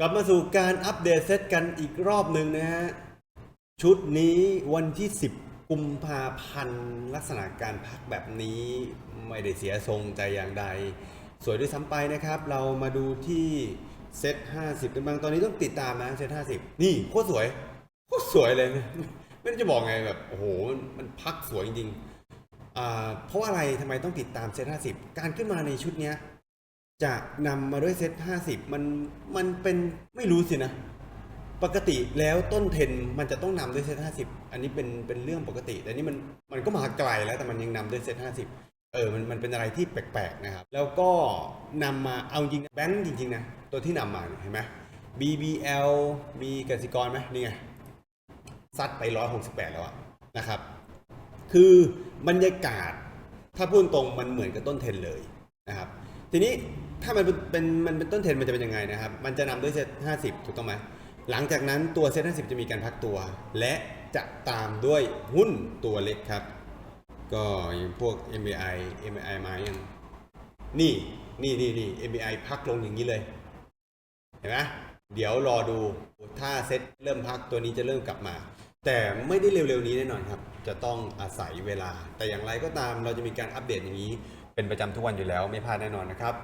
กลับมาสู่การอัปเดตเซตกันอีกรอบหนึ่งนะฮะ ชุดนี้วันที่ 10 กุมภาพันธ์ ลักษณะการพักแบบนี้ไม่ได้เสียทรงใจอย่างใด สวยด้วยซ้ำไปนะครับ เรามาดูที่เซต50 กันบ้าง ตอนนี้ต้องติดตามนะเซต50 นี่โคตรสวย โคตรสวยเลยนะไม่รู้จะบอกไงแบบโอ้โหมันพักสวยจริงๆเพราะอะไรทำไมต้องติดตามเซต50 การขึ้นมาในชุดเนี้ย จะนำมาด้วยเซต50 มันมันเป็นไม่รู้สินะ ปกติแล้วต้นเทนมันจะต้องนำด้วยเซต50 อันนี้เป็นเป็นเรื่องปกติ แต่นี่มันมันก็มาไกลแล้วแต่มันยังนำด้วยเซต50 เออมันมันเป็นอะไรที่แปลกๆนะครับ แล้วก็นำมาเอาจริงแบงค์จริงๆนะ ตัวที่นำมาเห็นไหม BBL มีกสิกรไหมนี่ไงซัดไป 168 แล้วอะนะครับ คือบรรยากาศถ้าพูดตรงมันเหมือนกับต้นเทนเลยนะครับทีนี้ ถ้ามันเป็นมันเป็นต้นเทรนมันจะเป็นยังไงนะครับ มันจะนำด้วยเซต50ถูกต้องไหมหลังจากนั้นตัวเซต50จะมีการพักตัว และจะตามด้วยหุ้นตัวเล็กครับ ก็อย่างพวก MBI MBI มายังนี่นี่นี่นี่ MBI พักลงอย่างนี้เลย เห็นไหมเดี๋ยวรอดูถ้าเซตเริ่มพักตัวนี้จะเริ่มกลับมา แต่ไม่ได้เร็วๆนี้แน่นอนครับ จะต้องอาศัยเวลา แต่อย่างไรก็ตามเราจะมีการอัปเดตอย่างนี้ เป็นประจำทุกวันอยู่แล้วไม่พลาดแน่นอนนะครับ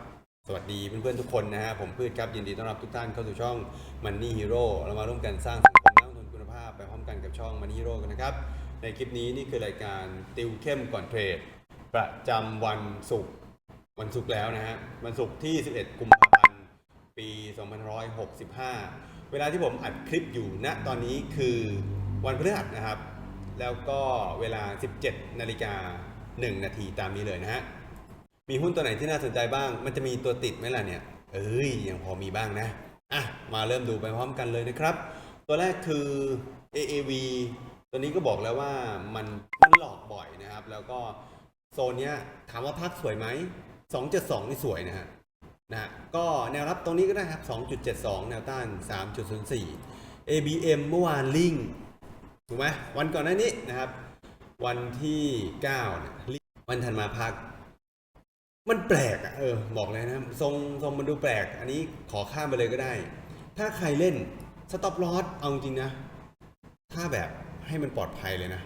สวัสดีเพื่อนๆทุกคนนะฮะผมพืชครับ ยินดีต้อนรับทุกท่านเข้าสู่ช่อง Money Hero เรามาร่วมกันสร้างสังคมนักลงทุนคุณภาพ ไปพร้อมกันกับช่อง Money Hero กันนะครับ ในคลิปนี้นี่คือรายการติวเข้มก่อนเทรด ประจำวันศุกร์วันศุกร์แล้วนะฮะวันศุกร์ที่ 11 กุมภาพันธ์ปี 2565 เวลาที่ผมอัดคลิปอยู่ณตอนนี้คือวันพฤหัสนะครับ แล้วก็เวลา 17 นาฬิกา 1 นาทีตามนี้เลยนะฮะ มีหุ้นตัวไหนที่น่าสนใจบ้าง มันจะมีตัวติดไหมล่ะเนี่ย เอ้ย ยังพอมีบ้างนะ อะ มาเริ่มดูไปพร้อมกันเลยนะครับ ตัวแรกคือ AAV ตัวนี้ก็บอกแล้วว่ามันมันหลอกบ่อยนะครับ แล้วก็โซนเนี้ยถามว่าพักสวยไหม 272 นี่สวยนะฮะ นะฮะก็แนวรับตรงนี้ก็ได้ครับ 2.72 แนวต้าน 3.04 ABM เมื่อวานลิงถูกไหมวันก่อนหน้านี้นะครับ วันที่9เนี่ยลิงวันถัดมาพัก มันแปลกอะเออบอกเลยนะทรงทรงมันดูแปลก อันนี้ขอข้ามไปเลยก็ได้ ถ้าใครเล่นสต็อปลอสเอาจริงนะ ถ้าแบบให้มันปลอดภัยเลยนะ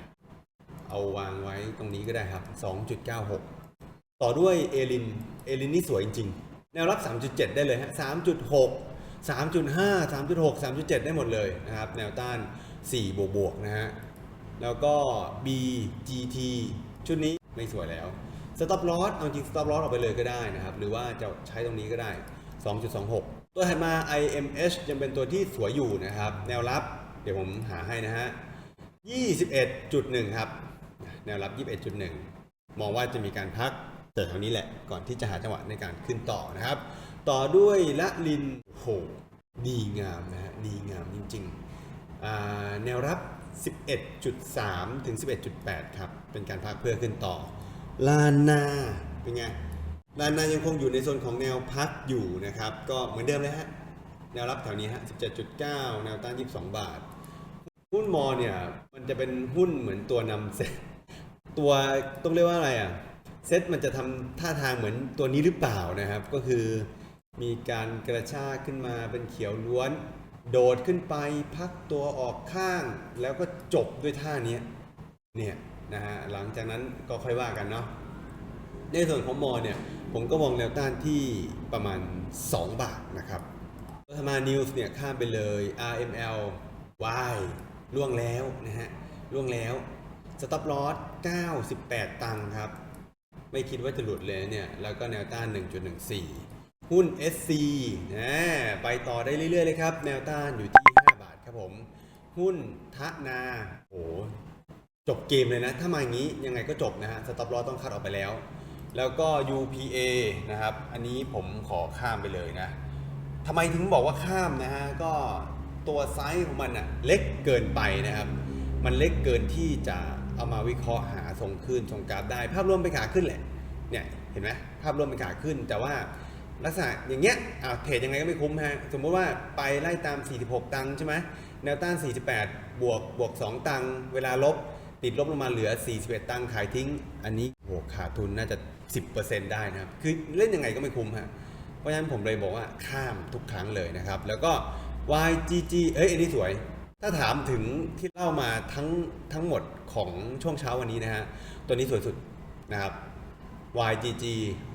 เอาวางไว้ตรงนี้ก็ได้ครับ 2.96 ต่อด้วยเอลิน เอลินนี่สวยจริงๆ แนวรับ 3.7 ได้เลยฮะ 3.6 3.5 3.6 3.7 ได้หมดเลยนะครับ แนวต้าน 4 บวกบวกๆนะฮะ แล้วก็ BGT ชุดนี้ไม่สวยแล้ว Stop Loss เอาจริง Stop Loss ออกไปเลยก็ได้นะครับ หรือว่าจะใช้ตรงนี้ก็ได้ 2.26 ตัวถัดมา IMH ยังเป็นตัวที่สวยอยู่นะครับ แนวรับ เดี๋ยวผมหาให้นะฮะ 21.1 ครับ แนวรับ 21.1 มองว่าจะมีการพักแต่เท่านี้แหละ ก่อนที่จะหาจังหวะในการขึ้นต่อนะครับ ต่อด้วยละลินโหดีงามนะฮะ ดีงามจริงๆ แนวรับ 11.3 ถึง 11.8 ครับ เป็นการพักเพื่อขึ้นต่อ ลานาเป็นไงลานายังคงอยู่ในโซนของแนวพักอยู่นะครับ ก็เหมือนเดิมเลยฮะแนวรับแถวนี้ฮะ 17.9 แนวต้าน 22 บาท หุ้นมอเนี่ย มันจะเป็นหุ้นเหมือนตัวนำเซ็ตตัวต้องเรียกว่าอะไรอะ เซ็ตมันจะทำท่าทางเหมือนตัวนี้หรือเปล่านะครับ ก็คือมีการกระชากขึ้นมาเป็นเขียวล้วน โดดขึ้นไปพักตัวออกข้าง แล้วก็จบด้วยท่าเนี้ยเนี่ย นะฮะหลังจากนั้นก็ค่อยว่ากันเนาะในส่วนของมอเนี่ยผมก็มองแนวต้านที่ประมาณ 2 บาทนะครับรัฐมานิวส์เนี่ยข้ามไปเลย RML Y ล่วงแล้วนะฮะล่วงแล้วสต็อปลอส98 ตังค์ครับ ไม่คิดว่าจะหลุดเลยเนี่ย แล้วก็แนวต้าน 1.14 หุ้น SC นะไปต่อได้เรื่อยๆเลยครับ แนวต้านอยู่ที่ 5 บาทครับผม หุ้นทะนาโอ้ จบเกมเลยนะ ถ้ามาอย่างนี้ยังไงก็จบนะฮะสต็อปลอต้องคัดออกไปแล้ว แล้วก็ UPA นะครับ อันนี้ผมขอข้ามไปเลยนะทำไมถึงบอกว่าข้ามนะฮะ ก็ตัวไซส์ของมันอะเล็กเกินไปนะครับ มันเล็กเกินที่จะเอามาวิเคราะห์หาทรงขึ้นทรงกราฟได้ ภาพรวมเป็นขาขึ้นแหละ เนี่ยเห็นไหมภาพรวมเป็นขาขึ้น แต่ว่าลักษณะอย่างเงี้ยอ่าเทรดยังไงก็ไม่คุ้มฮะ สมมติว่าไปไล่ตาม 46 ตังค์ใช่ไหมแนวต้าน 48 บวกบวก 2 ตังค์เวลาลบ ติดลบลงมาเหลือ 41 ตังค์ขายทิ้ง อันนี้โหขาดทุนน่าจะ 10%ได้นะครับ คือเล่นยังไงก็ไม่คุ้มฮะ เพราะฉะนั้นผมเลยบอกว่าข้ามทุกครั้งเลยนะครับ แล้วก็ YGG เอ้ย อันนี้สวย ถ้าถามถึงที่เล่ามาทั้งทั้งหมดของช่วงเช้าวันนี้นะฮะ ตัวนี้สวยสุดนะครับ YGG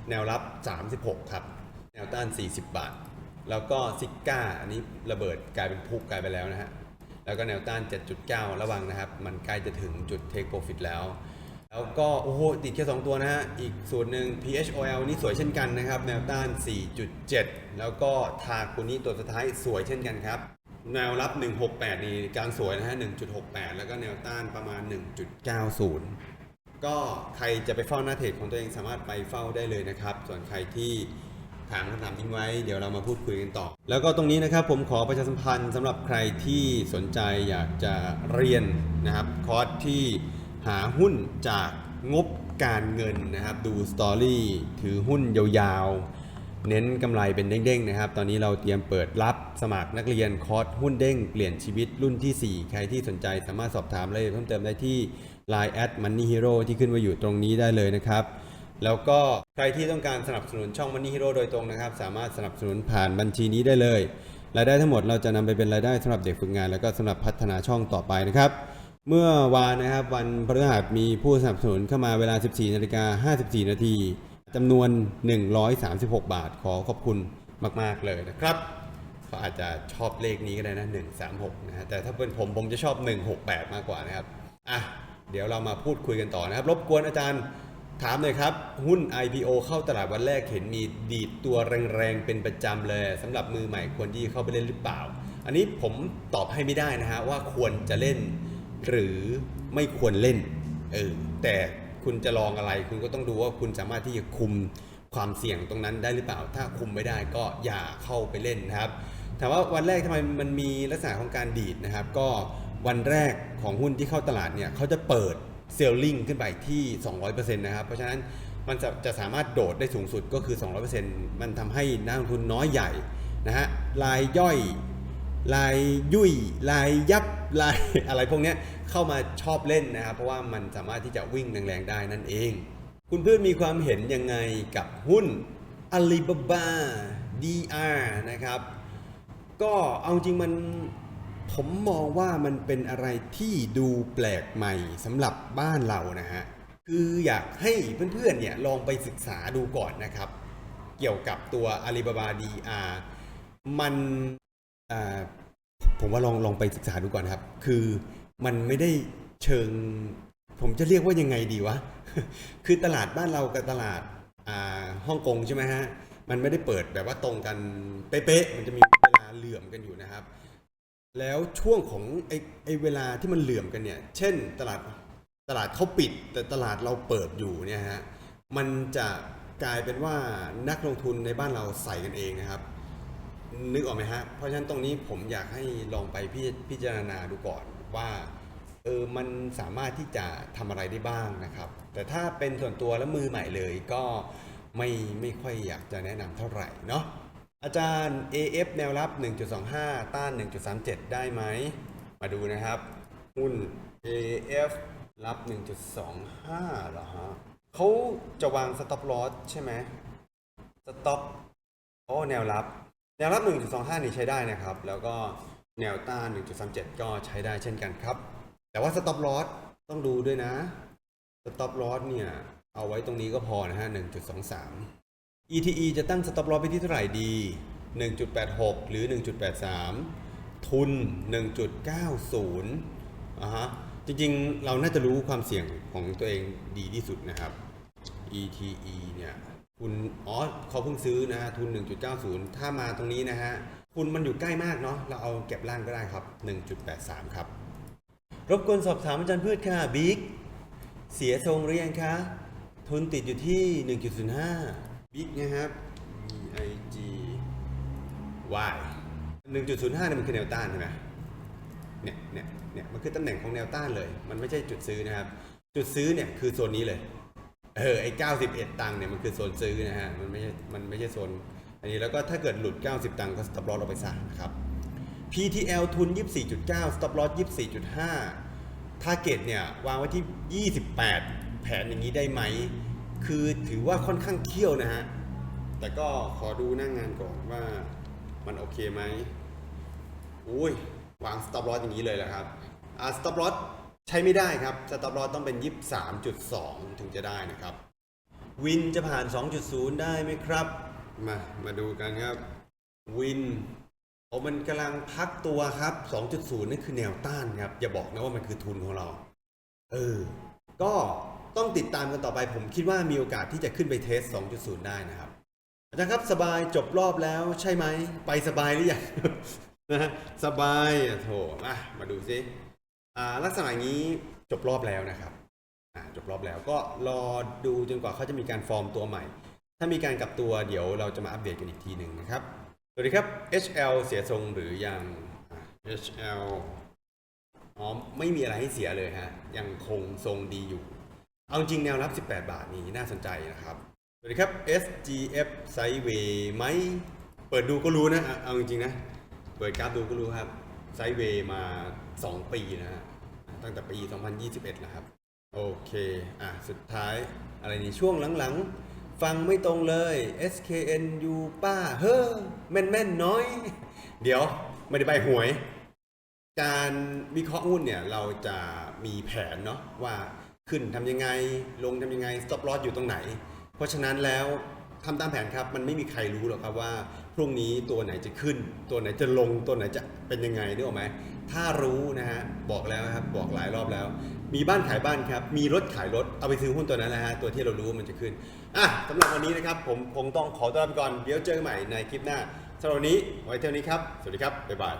แนวรับ 36 ครับ แนวต้าน 40 บาท แล้วก็ซิก้าอันนี้ระเบิดกลายเป็นพุกกลายไปแล้วนะฮะ แล้วก็แนวต้าน 7.9 ระวังนะครับ มันใกล้จะถึงจุด take profit แล้ว แล้วก็โอ้โห ติดแค่ 2 ตัวนะฮะ อีกส่วนหนึ่ง PHOL นี่สวยเช่นกันนะครับ แนวต้าน 4.7 แล้วก็ทาคุนี้ตัวสุดท้ายสวยเช่นกันครับ แนวรับ 168 นี่กลางสวยนะฮะ 1.68 แล้วก็แนวต้านประมาณ 1.90 ก็ใครจะไปเฝ้าหน้าเทรดของตัวเองสามารถไปเฝ้าได้เลยนะครับ ส่วนใครที่ ถามคำถามทิ้งไว้เดี๋ยวเรามาพูดคุยกันต่อ แล้วก็ตรงนี้นะครับผมขอประชาสัมพันธ์สำหรับใครที่สนใจอยากจะเรียนนะครับคอร์สที่หาหุ้นจากงบการเงินนะครับ ดูสตอรี่ถือหุ้นยาวๆ เน้นกำไรเป็นเด้งๆนะครับ ตอนนี้เราเตรียมเปิดรับสมัครนักเรียนคอร์สหุ้นเด้งเปลี่ยนชีวิตรุ่นทีสี่4 ใครที่สนใจสามารถสอบถามรายละเอียดเพิ่มเติมได้ที่ Line at Money Hero ที่ขึ้นมาอยู่ตรงนี้ได้เลยนะครับ แล้วก็ใครที่ต้องการสนับสนุนช่อง Money Hero โดยตรงนะครับ สามารถสนับสนุนผ่านบัญชีนี้ได้เลย รายได้ทั้งหมดเราจะนำไปเป็นรายได้สำหรับเด็กฝึกงาน แล้วก็สำหรับพัฒนาช่องต่อไปนะครับ เมื่อวานนะครับวันพฤหัสมีผู้สนับสนุนเข้ามาเวลา 14นาฬิกา54 นาทีจำนวน 136 บาท ขอขอบคุณมาก ๆ เลยนะครับเขาอาจจะชอบเลขนี้ก็ได้นะ 136 นะฮะ แต่ถ้าเป็นผมผมจะชอบ 168 มากกว่านะครับ อะ เดี๋ยวเรามาพูดคุยกันต่อนะครับ รบกวนอาจารย์ ถามหน่อยครับ หุ้น IPO เข้าตลาดวันแรกเห็นมีดีดตัวแรงๆ เป็นประจำเลยสำหรับมือใหม่ควรที่เข้าไปเล่นหรือเปล่า อันนี้ผมตอบให้ไม่ได้นะฮะว่าควรจะเล่น หรือไม่ควรเล่นเออแต่คุณจะลองอะไร คุณก็ต้องดูว่าคุณสามารถที่จะคุมความเสี่ยงตรงนั้นได้หรือเปล่า ถ้าคุมไม่ได้ก็อย่าเข้าไปเล่นนะครับถามว่าวันแรกทำไมมันมีลักษณะของการดีดนะครับ ก็วันแรกของหุ้นที่เข้าตลาดเนี่ยเขาจะเปิด เซลลิงขึ้นไปที่ 200%นะครับ เพราะฉะนั้นมันจะจะสามารถโดดได้สูงสุดก็คือ 200%มันทำให้นักลงทุนน้อยใหญ่นะฮะรายย่อยลายยุ่ยลายยับลายอะไรพวกเนี้ยเข้ามาชอบเล่นนะครับ เพราะว่ามันสามารถที่จะวิ่งแรงๆได้นั่นเอง คุณเพื่อนมีความเห็นยังไงกับหุ้น Alibaba DR นะครับ ก็เอาจริงมัน ผมมองว่ามันเป็นอะไรที่ดูแปลกใหม่สำหรับบ้านเรานะฮะ คืออยากให้เพื่อนๆเนี่ยลองไปศึกษาดูก่อนนะครับ เกี่ยวกับตัว Alibaba DR มันผมว่าลองลองไปศึกษาดูก่อนครับ คือมันไม่ได้เชิง ผมจะเรียกว่ายังไงดีวะ คือตลาดบ้านเรากับตลาดาฮ่องกงใช่ไหมฮะ มันไม่ได้เปิดแบบว่าตรงกันเป๊ะๆ มันจะมีเวลาเหลื่อมกันอยู่นะครับ แล้วช่วงของไอ้ไอ้เวลาที่มันเหลื่อมกันเนี่ย เช่นตลาดตลาดเขาปิด แต่ตลาดเราเปิดอยู่เนี่ยฮะ มันจะกลายเป็นว่านักลงทุนในบ้านเราใส่กันเองนะครับ นึกออกไหมฮะ เพราะฉะนั้นตรงนี้ผมอยากให้ลองไปพิพิจารณาดูก่อนว่าเออมันสามารถที่จะทำอะไรได้บ้างนะครับ แต่ถ้าเป็นส่วนตัวและมือใหม่เลยก็ไม่ไม่ค่อยอยากจะแนะนำเท่าไหร่เนาะ อาจารย์ AF แนวรับ 1.25 ต้าน 1.37 ได้ไหม มาดูนะครับ หุ้น AF รับ 1.25เหรอฮะเขาจะวาง stop loss ใช่ไหม stop โอ้แนวรับ แนวรับ 1.25 นี่ใช้ได้นะครับ แล้วก็แนวต้าน 1.37 ก็ใช้ได้เช่นกันครับ แต่ว่า stop loss ต้องดูด้วยนะ stop loss เนี่ย เอาไว้ตรงนี้ก็พอนะฮะ 1.23 ETE จะตั้ง stop loss ไปที่เท่าไหร่ดี 1.86 หรือ 1.83 ทุน 1.90อะฮะ จริงๆ เราน่าจะรู้ความเสี่ยงของตัวเองดีที่สุดนะครับ ETE เนี่ยคุณอ๋อเขาเพิ่งซื้อนะฮะ ทุน 1.90 ถ้ามาตรงนี้นะฮะ คุณมันอยู่ใกล้มากเนาะ เราเอาเก็บล่างก็ได้ครับ 1.83 ครับ รบกวนสอบถามอาจารย์พืชค่ะ บิ๊ก เสียทรงหรือยังคะ ทุนติดอยู่ที่ 1.05 บิ๊กนะครับ B I G Y 1.05เนี่ยมันคือแนวต้านใช่ไหมเนี่ยเนี่ยเนี่ยมันคือตำแหน่งของแนวต้านเลย มันไม่ใช่จุดซื้อนะครับ จุดซื้อเนี่ยคือโซนนี้เลย เออไอ้91 ตังค์เนี่ยมันคือโซนซื้อนะฮะ มันไม่ใช่ มันไม่ใช่โซน อันนี้แล้วก็ถ้าเกิดหลุด 90 ตังค์ก็ stop loss เราไปซะนะครับ PTL ทุน 24.9 stop loss 24.5 target เนี่ยวางไว้ที่ 28 แผนอย่างนี้ได้ไหม คือถือว่าค่อนข้างเคี่ยวนะฮะแแต่ก็ขอดูหน้างงานก่อนว่ามันโอเคไหมอุ้ยวางสต็อปลอสอย่างนี้เลยแหละครับอ่าสต็อปลอสใช้ไม่ได้ครับสต็อปลอสต้องเป็น 23.2 ถึงจะได้นะครับ วินจะผ่าน 2.0 ได้ไหมครับ มา มาดูกันครับ วินโอ้มันกำลังพักตัวครับ 2.0 นั่นคือแนวต้านครับ อย่าบอกนะว่ามันคือทุนของเรา เออ ก็ ต้องติดตามกันต่อไปผมคิดว่ามีโอกาสที่จะขึ้นไปเทส 2.0 ได้นะครับอาจารย์ครับสบายจบรอบแล้วใช่ไหม ไปสบายหรือยังนะฮะสบายอะโถมามาดูซิอ่าลักษณะนี้จบรอบแล้วนะครับอ่าจบรอบแล้วก็รอดูจนกว่าเขาจะมีการฟอร์มตัวใหม่ ถ้ามีการกลับตัวเดี๋ยวเราจะมาอัปเดตกันอีกทีหนึ่งนะครับ สวัสดีครับ HL เสียทรงหรือยัง HL อ๋อไม่มีอะไรให้เสียเลยฮะ ยังคงทรงดีอยู่ เอาจริงแนวรับ 18 บาทนี้น่าสนใจนะครับ สวัสดีครับ SGF ไซด์เวย์ไหม เปิดดูก็รู้นะ เอาจริงนะ เปิดกราฟดูก็รู้ครับไซด์เวย์มา 2 ปีนะฮะ ตั้งแต่ปี 2021 นะครับ โอเค อะ สุดท้ายอะไรนี่ช่วงหลังๆ ฟังไม่ตรงเลย SKN ยูป้า เฮ้อ แม่นๆ น้อย เดี๋ยวไม่ได้ใบหวย การวิเคราะห์หุ้นเนี่ย เราจะมีแผนเนาะว่า ขึ้นทำยังไง ลงทำยังไง stop loss อยู่ตรงไหน เพราะฉะนั้นแล้วทำตามแผนครับ มันไม่มีใครรู้หรอกครับว่า พรุ่งนี้ตัวไหนจะขึ้น ตัวไหนจะลงตัวไหนจะเป็นยังไงนึกออกไหมถ้ารู้นะฮะบอกแล้วนะครับบอกหลายรอบแล้ว มีบ้านขายบ้านครับ มีรถขายรถเอาไปซื้อหุ้นตัวนั้นนะฮะตัวที่เรารู้ว่ามันจะขึ้นอะสำหรับวันนี้นะครับ ผมคงต้องขอตัวลาไปก่อนเดี๋ยวเจอกันใหม่ในคลิปหน้าสำหรับวันนี้ไว้เท่านี้ครับ สวัสดีครับบ๊ายบาย